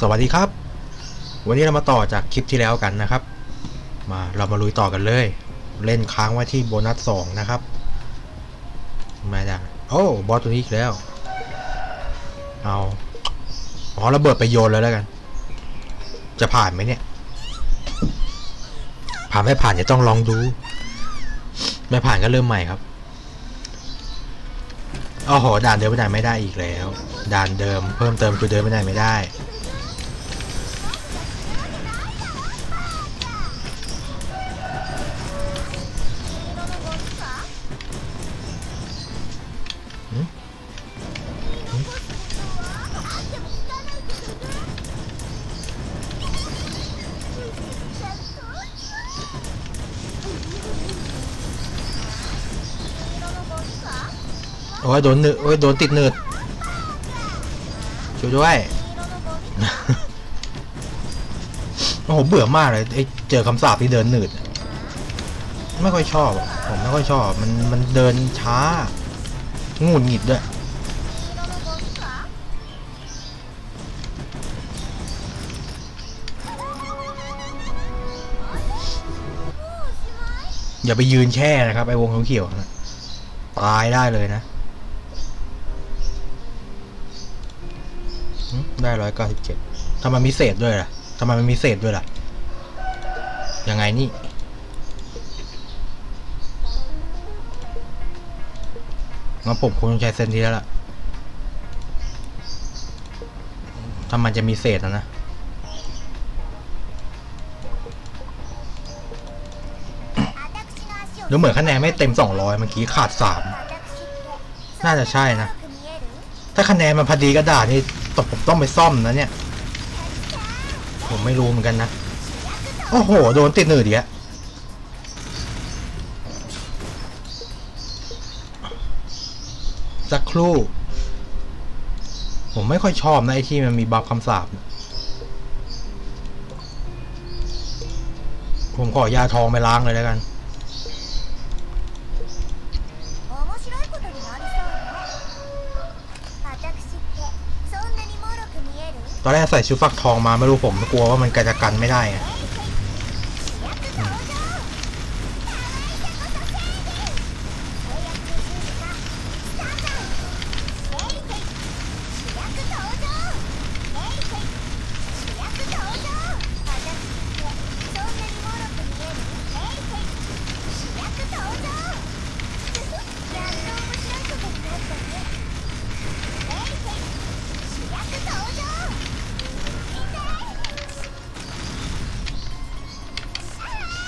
สวัสดีครับ วันนี้เรามาต่อจากคลิปที่แล้วกันนะครับ มาเรามาลุยต่อกันเลย เล่นค้างไว้ที่โบนัสสองนะครับ มาจ้ะโอ้บอสตัวนี้อีกแล้ว เอาอ๋อระเบิดไปโยนเลยแล้วกัน จะผ่านไหมเนี่ย ผ่านไม่ผ่านจะต้องลองดู ไม่ผ่านก็เริ่มใหม่ครับโอ้โหด่านเดิมไม่ได้ไม่ได้อีกแล้ว ด่านเดิมเพิ่มเติมคือเดิมไม่ได้ไม่ได้ อ้ยโดนหนืดโอ้ยโดนติดหนืดช่วยด้วยโอ้โหเบื่อมากเลยไอ้เจอคำสาปที่เดินหนืดไม่ค่อยชอบผมไม่ค่อยชอบมันมันเดินช้างุดหงิดด้วยอย่าไปยืนแช่นะครับไอ้วงเขียวๆนะตายได้เลยนะ ได้ร้อยเก้าสิบเจ็ดทำไมมีเศษด้วยล่ะทำไมมันมีเศษด้วยล่ะ ยังไงนี่งั้นผมคงต้องใช้เส้นนี้แล้วล่ะ ถ้ามันจะมีเศษนะนะดูเหมือนคะแนนไม่เต็ม 200 เมื่อกี้ขาด 3 น่าจะใช่นะ ถ้าคะแนนมันพอดีกระดาษนี่ ตผมต้องไปซ่อมนะเนี่ย ผมไม่รู้เหมือนกันนะ โอ้โห โดนติดหนืดอีกแล้วสักครู่ ผมไม่ค่อยชอบนะไอที่มันมีบัฟคำสาปผมขอยาทองไปล้างเลยแล้วกัน ตอนแรกใส่ชุดฟักทองมาไม่รู้ผมกลัวว่ามันกระจะกันไม่ได้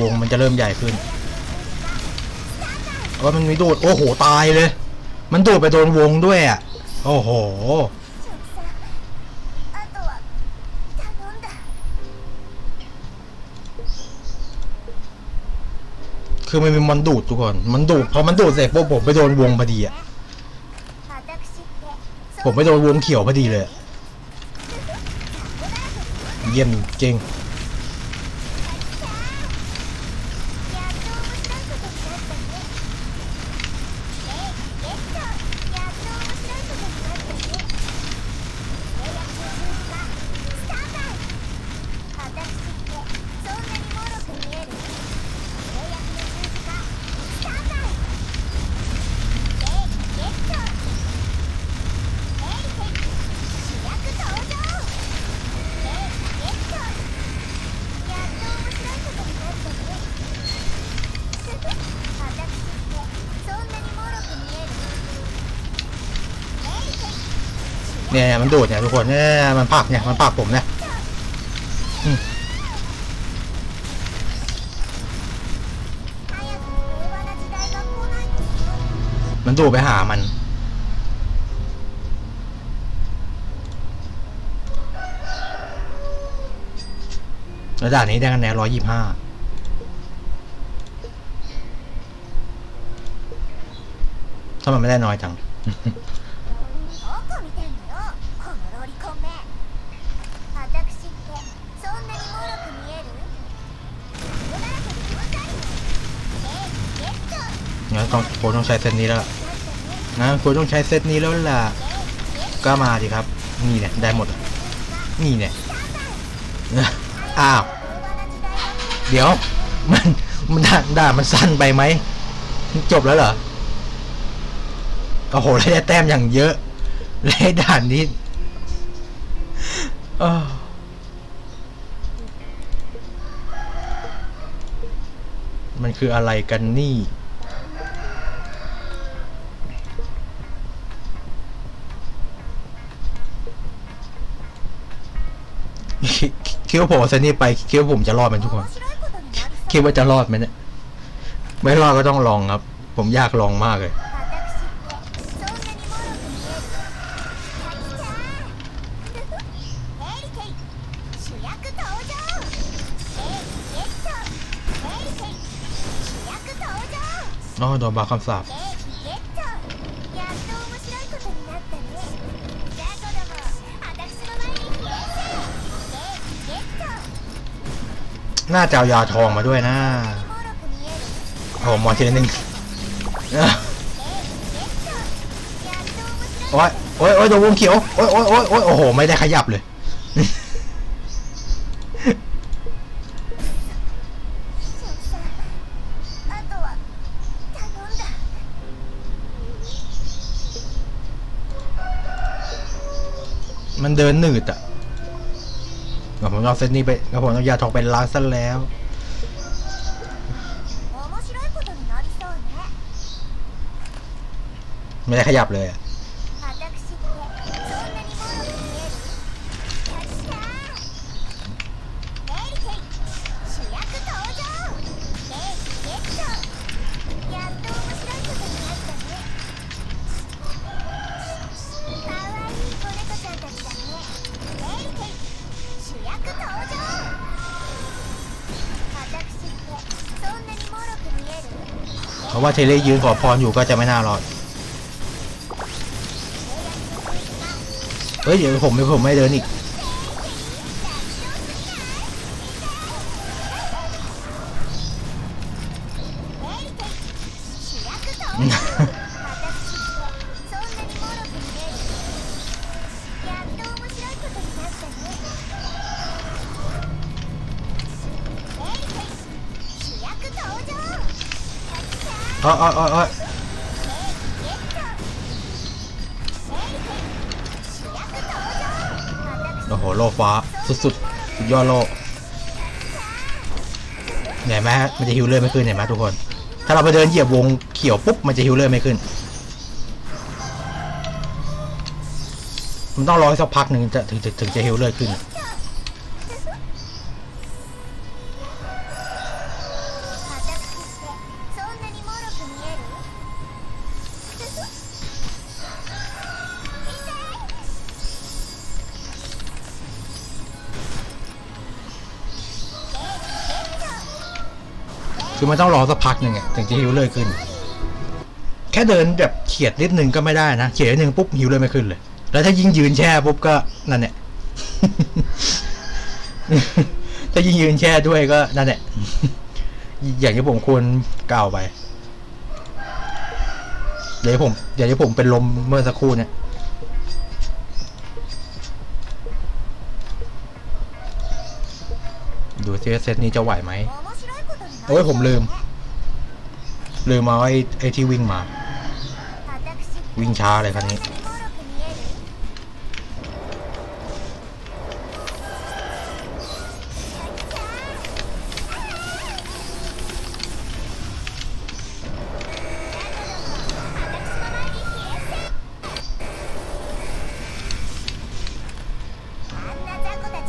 วงมันจะเริ่มใหญ่ขึ้นว่ามันมีโดด โอ้โห ตายเลย มันโดดไปโดนวงด้วยอะ โอ้โห คือมันมีมันดูดทุกคน มันดูดพอมันดูดเสร็จพวกผมไปโดนวงพอดีอะ ผมไปโดนวงเขียวพอดีเลย เยี่ยมจริง เนี่ยมันดูดเนี่ยทุกคนเนี่ยมันปักเนี่ยมันปักผมเนี่ยมันดูไปหามัน ระดับนี้ได้คะแนนร้อยยี่ห้าทำไมไม่ได้น้อยจัง ต้องโคต้องใช้เซตนี้แล้วนะควรต้องใช้เซตนี้แล้วล่ะ ก็มาดิครับ นี่เนี่ยได้หมด นี่เนี่ยอ้าว เดี๋ยว มันมันด่ามันสั้นไปไหม จบแล้วเหรอ โอ้โหได้แต้มอย่างเยอะเลยด่านนี้มันคืออะไรกันนี่ คิดว่าผมเอาเซนนี่ไปคิดว่าผมจะรอดไหมทุกคนคิดว่าจะรอดไหมเนี่ยไม่รอดก็ต้องลองครับ ผมอยากลองมากเลยอ๋อโดนบาคำสาป หน้าจะเอายาทองมาด้วยนะโอ้หมอนทีนึงโอ้ยโอ้ยโอ้ยโดนวงเขียวโอ้ยโอ้ยโอ้ยโอ้ยโอ้โห ไม่ได้ขยับเลย มันเดินหนืดอะ ผมเอาเซตนนี้ไปแล้วผมเอายาทองไปล้างซะแล้วไม่ได้ขยับเลยอะ ราะว่าเทเลยืนขอพรอยู่ก็จะไม่น่ารอดเฮ้ยเดี๋ยวผมไม่ผมไม่เดินอีก อ้ยอ้ยอ้ยอ้ยโอ้โหโลฟ้า สุดๆสุดยอดโลเห็นไหมมันจะฮิวเลื่อไม่ขึ้นเห็นไหมทุกคน ถ้าเราไปเดินเหยียบวงเขียวปุ๊บมันจะฮิวเลื่อไม่ขึ้น มันต้องรอสักพักหนึ่งจะถึงถึงจะฮิวเลื่อขึ้น คือมันต้องรอสักพักหนึ่งถึงจะหิวเลยขึ้น แค่เดินแบบเขียดนิดนึงก็ไม่ได้นะเขียดนิดนึงปุ๊บหิวเลยไม่ขึ้นเลย แล้วถ้ายิ่งยืนแช่ปุ๊บก็นั่นแหละถ้ายิ่งยืนแช่ด้วยก็นั่นแหละอย่างที่ผมควรกล่าวไปเดี๋ยวผมอย่างที่ผมเป็นลมเมื่อสักครู่เนี่ยดูเซตนี้จะไหวไหม โอ้ยผมลืม ลืมเอาไอ้ไอ้ที่วิ่งมา วิ่งช้าเลยคันนี้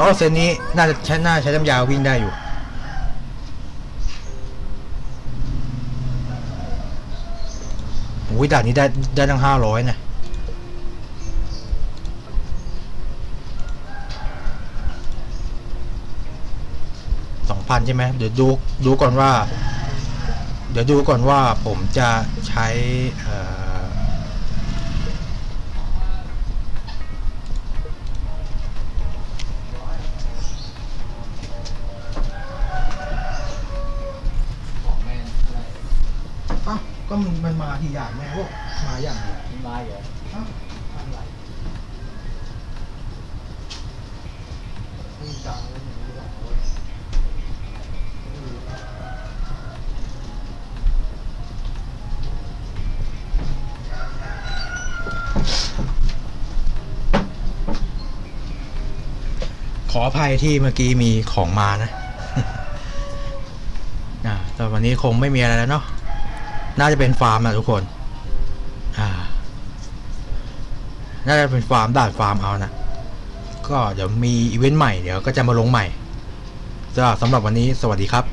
อ๋อเซนนี้น่าจะใช้น่าใช้น้ำยาวิ่งได้อยู่ อ้ยด่านนี้ได้ได้ตั้งห้าร้อยนะสองพันใช่ไหมเดี๋ยวดูดูก่อนว่า เดี๋ยวดูก่อนว่าผมจะใช้อ่า ก็มันมันมาทีอย่างแม่พวกมาอย่างเดียวมาเหรออ้าวอะไรขออภัยที่เมื่อกี้มีของมานะ อ่าแต่วันนี้คงไม่มีอะไรแล้วเนาะ น่าจะเป็นฟาร์มนะทุกคน อ่า น่าจะเป็นฟาร์มด่านฟาร์มเอานะ ก็เดี๋ยวมีอีเวนต์ใหม่เดี๋ยวก็จะมาลงใหม่สำหรับวันนี้สวัสดีครับ